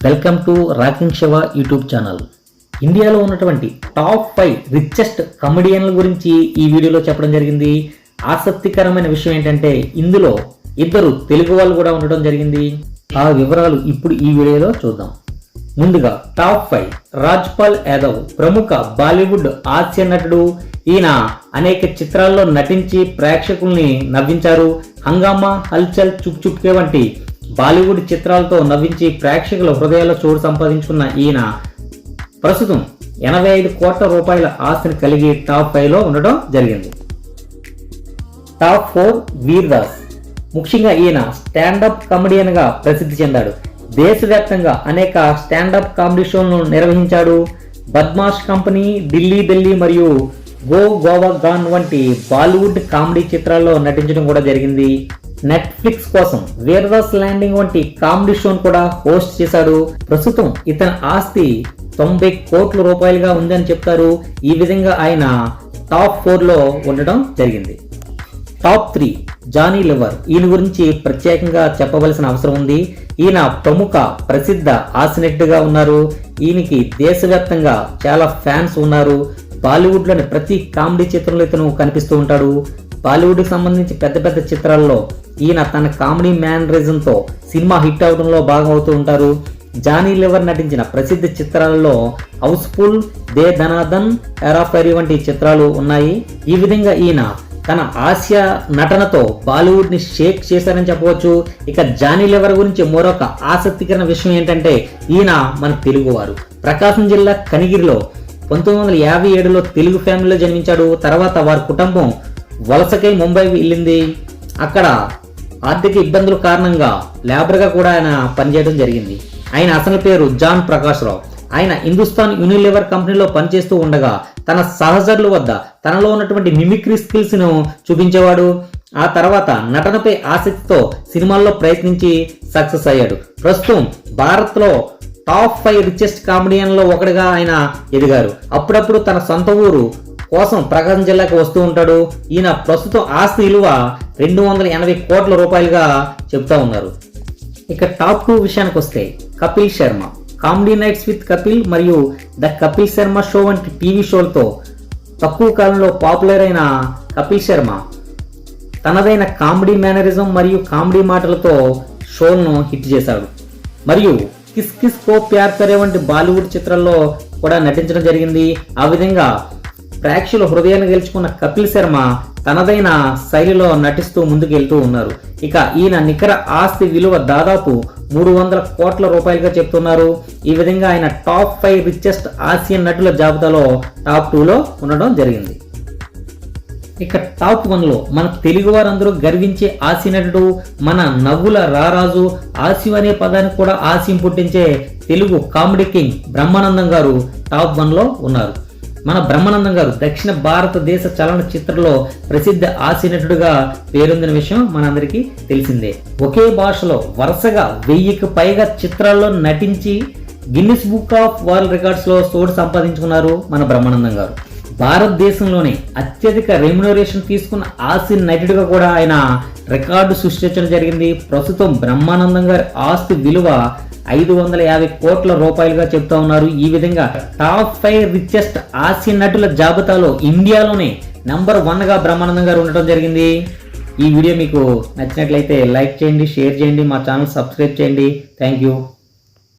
Welcome to rocking Shiva YouTube channel. ఇండియాలో ఉన్నటువంటి top five richest కమెడియన్ల గురించి ఈ వీడియోలో చెప్పడం జరిగింది. ఆసక్తికరమైన విషయం ఏంటంటే ఇందులో ఇద్దరు తెలుగు వాళ్ళు కూడా ఉండడం జరిగింది. ఆ వివరాలు ఇప్పుడు ఈ వీడియోలో చూద్దాం. ముందుగా టాప్ ఫైవ్ రాజ్పాల్ యాదవ్ ప్రముఖ బాలీవుడ్ హాస్య నటుడు. ఈయన అనేక చిత్రాల్లో నటించి ప్రేక్షకుల్ని నవ్వించారు. హంగామా హల్చల్ చుక్ చుక్కే వంటి బాలీవుడ్ చిత్రాలతో నవ్వించి ప్రేక్షకుల హృదయాల్లో చోటు సంపాదించుకున్న ఈయన ప్రస్తుతం ఎనభై ఐదు కోట్ల రూపాయల ఆస్తిని కలిగి టాప్ ఫైవ్లో ఉండడం జరిగింది. Top four Vir Das. ముఖ్యంగా ఈయన స్టాండప్ కమెడియన్గా ప్రసిద్ధి చెందాడు. దేశవ్యాప్తంగా అనేక స్టాండప్ కామెడీ షోలను నిర్వహించాడు. బద్మాష్ కంపెనీ ఢిల్లీ ఢిల్లీ మరియు గో గోవా గాన్ వంటి బాలీవుడ్ కామెడీ చిత్రాల్లో నటించడం కూడా జరిగింది. నెట్ఫ్లిక్స్ కోసం వీర్దాస్ ల్యాండింగ్ వంటి కామెడీ షోను కూడా హోస్ట్ చేశాడు. ప్రస్తుతం ఇతని ఆస్తి తొంభై కోట్ల రూపాయలుగా ఉందని చెప్తారు. ఈ విధంగా ఆయన టాప్ ఫోర్లో ఉండడం జరిగింది. Top three Johnny Lever. ఈయన గురించి ప్రత్యేకంగా చెప్పవలసిన అవసరం ఉంది. ఈయన ప్రముఖ ప్రసిద్ధ ఆసినెట్గా ఉన్నారు. ఈయనకి దేశవ్యాప్తంగా చాలా ఫ్యాన్స్ ఉన్నారు. బాలీవుడ్లోని ప్రతి కామెడీ చిత్రంలో ఇతను కనిపిస్తూ ఉంటాడు. బాలీవుడ్కి సంబంధించి పెద్ద పెద్ద చిత్రాల్లో ఈయన తన కామెడీ మ్యానరిజంతో సినిమా హిట్ అవడంలో భాగం అవుతూ ఉంటారు. జానీ లివర్ నటించిన ప్రసిద్ధ చిత్రాలలో హౌస్ఫుల్ దే ధనాదన్ ఎరాఫెరీ వంటి చిత్రాలు ఉన్నాయి. ఈ విధంగా ఈయన తన హాస్య నటనతో బాలీవుడ్ని షేక్ చేశారని చెప్పవచ్చు. ఇక జానీ లివర్ గురించి మరొక ఆసక్తికరమైన విషయం ఏంటంటే ఈయన మన తెలుగువారు. ప్రకాశం జిల్లా కనిగిరిలో పంతొమ్మిది వందల యాభై ఏడులో తెలుగు ఫ్యామిలీలో జన్మించాడు. తర్వాత వారి కుటుంబం వలసకై ముంబై వెళ్ళింది. అక్కడ ఆర్థిక ఇబ్బందుల కారణంగా లేబర్గా కూడా ఆయన పనిచేయడం జరిగింది. ఆయన అసలు పేరు జాన్ ప్రకాష్ రావు. ఆయన హిందుస్థాన్ యూనిలివర్ కంపెనీలో పనిచేస్తూ ఉండగా తన సహచరుల వద్ద తనలో ఉన్నటువంటి మిమిక్రీ స్కిల్స్ను చూపించేవాడు. ఆ తర్వాత నటనపై ఆసక్తితో సినిమాల్లో ప్రయత్నించి సక్సెస్ అయ్యాడు. ప్రస్తుతం భారత్లో టాప్ ఫైవ్ రిచెస్ట్ కామెడియన్లో ఒకటిగా ఆయన ఎదిగారు. అప్పుడప్పుడు తన సొంత ఊరు కోసం ప్రకాశం జిల్లాకి వస్తూ ఉంటాడు. ఈయన ప్రస్తుతం ఆస్తి విలువ రెండు వందల ఎనభై కోట్ల రూపాయలుగా చెప్తా ఉన్నారు. ఇక టాప్ టూ విషయానికి వస్తే Kapil Sharma. Comedy nights with Kapil మరియు ద కపిల్ శర్మ షో వంటి టీవీ షోలతో తక్కువ కాలంలో పాపులర్ అయిన కపిల్ శర్మ తనదైన కామెడీ మేనరిజం మరియు కామెడీ మాటలతో షోలను హిట్ చేశాడు. మరియు కిస్ కిస్ కో ప్యార్ కరే వంటి బాలీవుడ్ చిత్రాల్లో కూడా నటించడం జరిగింది. ఆ విధంగా ప్రేక్షకుల హృదయాన్ని గెలుచుకున్న కపిల్ శర్మ తనదైన శైలిలో నటిస్తూ ముందుకెళ్తూ ఉన్నారు. ఇక ఈయన నికర ఆస్తి విలువ దాదాపు మూడు వందల కోట్ల రూపాయలుగా చెప్తున్నారు. ఈ విధంగా ఆయన టాప్ ఫైవ్ రిచెస్ట్ ఆసియన్ నటుల జాబితాలో టాప్ టూలో ఉండడం జరిగింది. ఇక టాప్ వన్లో మన తెలుగు వారందరూ గర్వించే ఆసి నటుడు మన నవ్వుల రారాజు ఆసివ్ అనే పదానికి కూడా ఆశయం పుట్టించే తెలుగు కామెడీ కింగ్ బ్రహ్మానందం గారు టాప్ వన్లో ఉన్నారు. మన బ్రహ్మానందం గారు దక్షిణ భారతదేశ చలనచిత్రంలో ప్రసిద్ధ ఆసినటుడుగా పేరొందిన విషయం మనందరికీ తెలిసిందే. ఒకే భాషలో వరుసగా వెయ్యికి పైగా చిత్రాల్లో నటించి గిన్నిస్ బుక్ ఆఫ్ వరల్డ్ రికార్డ్స్లో చోటు సంపాదించుకున్నారు మన బ్రహ్మానందం గారు. భారతదేశంలోనే అత్యధిక రెమ్యునరేషన్ తీసుకున్న ఆసిన్ నటుడిగా కూడా ఆయన రికార్డు సృష్టించడం జరిగింది. ప్రస్తుతం బ్రహ్మానందం గారి ఆస్తి విలువ ఐదు వందల యాభై కోట్ల రూపాయలుగా చెప్తా ఉన్నారు. ఈ విధంగా టాప్ ఫైవ్ రిచెస్ట్ ఆసి నటుల జాబితాలో ఇండియాలోనే నంబర్ వన్గా బ్రహ్మానందం గారు ఉండటం జరిగింది. ఈ వీడియో మీకు నచ్చినట్లయితే లైక్ చేయండి షేర్ చేయండి మా ఛానల్ సబ్స్క్రైబ్ చేయండి. Thank you.